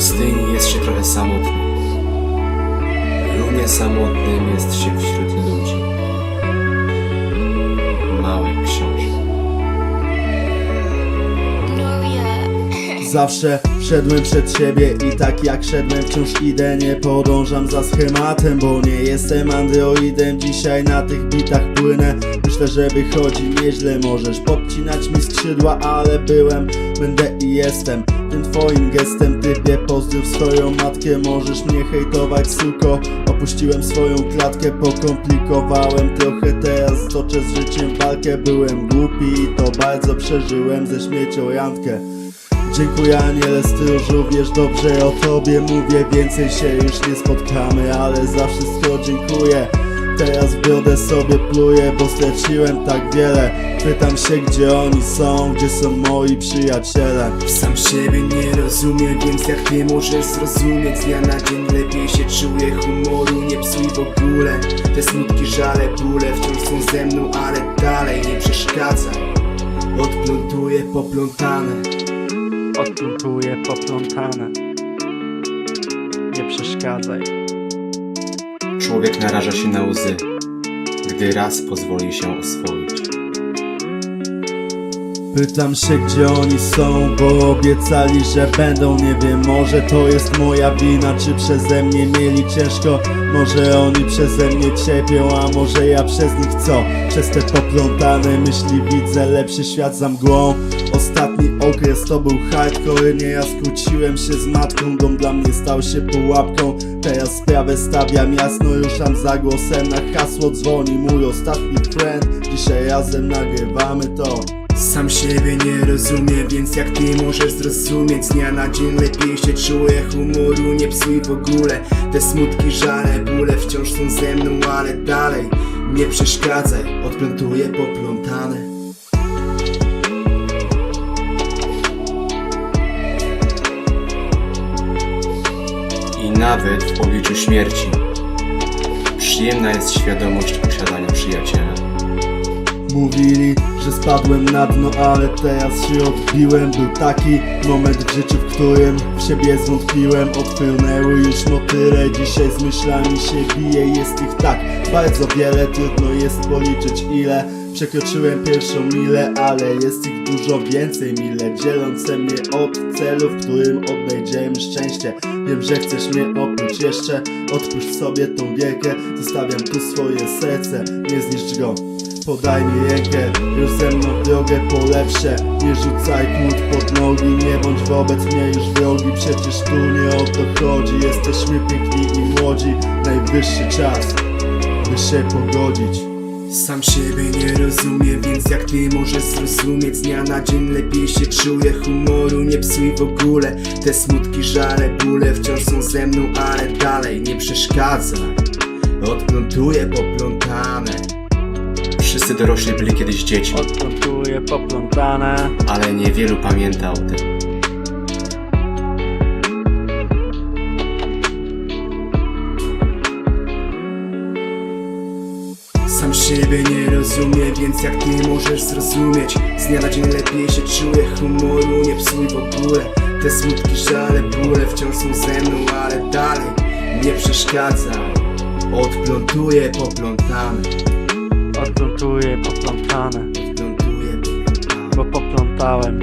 pustyni jest się trochę samotny. Równie samotnym jest się wśród ludzi. Mały książę. Zawsze szedłem przed siebie i tak jak szedłem wciąż idę Nie podążam za schematem, bo nie jestem androidem Dzisiaj na tych bitach płynę Myślę, że wychodzi nieźle Możesz podcinać mi skrzydła, ale byłem Będę i jestem tym twoim gestem Typie pozdrów swoją matkę Możesz mnie hejtować, suko. Opuściłem swoją klatkę, pokomplikowałem trochę Teraz toczę z życiem walkę. Byłem głupi i to bardzo przeżyłem ze śmiecią Jankę Dziękuję aniele stróżu, wiesz dobrze o tobie. Mówię Więcej się już nie spotkamy, ale za wszystko dziękuję Teraz w brodę sobie pluję, bo straciłem tak wiele. Pytam się gdzie oni są, gdzie są moi przyjaciele. Sam siebie nie rozumiem, więc jak ty możesz zrozumieć? Z dnia na dzień lepiej się czuję, humoru nie psuj w ogóle. Te smutki, żale, bóle wciąż są ze mną, ale dalej nie przeszkadzaj Odplątuję poplątane. Odplątuję poplątane. Nie przeszkadzaj Człowiek naraża się na łzy, gdy raz pozwoli się oswoić. Pytam się gdzie oni są, bo obiecali, że będą. Nie wiem, może to jest moja wina, czy przeze mnie mieli ciężko. Może oni przeze mnie cierpią, a może ja przez nich co? Przez te poplątane myśli widzę lepszy świat za mgłą. Ostatni okres to był hardcore, nie ja skłóciłem się z matką. Dom dla mnie stał się pułapką, teraz sprawę stawiam jasno Ruszam za głosem, na hasło dzwoni mój ostatni friend. Dzisiaj razem nagrywamy to Sam siebie nie rozumiem, więc jak ty możesz zrozumieć? Z dnia na dzień lepiej się czuję, humoru nie psuj w ogóle. Te smutki, żale, bóle wciąż są ze mną, ale dalej Nie przeszkadzaj, odplątuję poplątane. I nawet w obliczu śmierci przyjemna jest świadomość posiadania przyjaciela. Mówili, że spadłem na dno, ale teraz się odbiłem. Był taki moment w życiu, w którym w siebie zwątpiłem. Odpłynęły już motyle, dzisiaj z myślami się biję Jest ich tak bardzo wiele, trudno jest policzyć ile. Przekroczyłem pierwszą milę, ale jest ich dużo więcej. Mile dzielące mnie od celu, w którym odnajdziemy szczęście. Wiem, że chcesz mnie oprócz jeszcze. Odpuść sobie tą gierkę Zostawiam tu swoje serce, nie zniszcz go Podaj mi rękę, już ze mną drogę po lepsze. Nie rzucaj kłód pod nogi, nie bądź wobec mnie już wrogi Przecież tu nie o to chodzi, jesteśmy piękni i młodzi. Najwyższy czas, by się pogodzić. Sam siebie nie rozumiem, więc jak ty możesz zrozumieć? Z dnia na dzień lepiej się czuję, humoru nie psuj w ogóle. Te smutki, żale, bóle wciąż są ze mną, ale dalej nie przeszkadzaj. Odplątuję poplątane Wszyscy dorośli byli kiedyś dziećmi, Odplątuję poplątane. Ale niewielu pamięta o tym. Sam siebie nie rozumiem, więc jak ty możesz zrozumieć? Z dnia na dzień lepiej się czuję, humoru nie psuj w ogóle. Te smutki, żale, bóle wciąż są ze mną, ale dalej nie poplątane Odplątuję poplątane Odplątuję poplątane. Bo poplątałem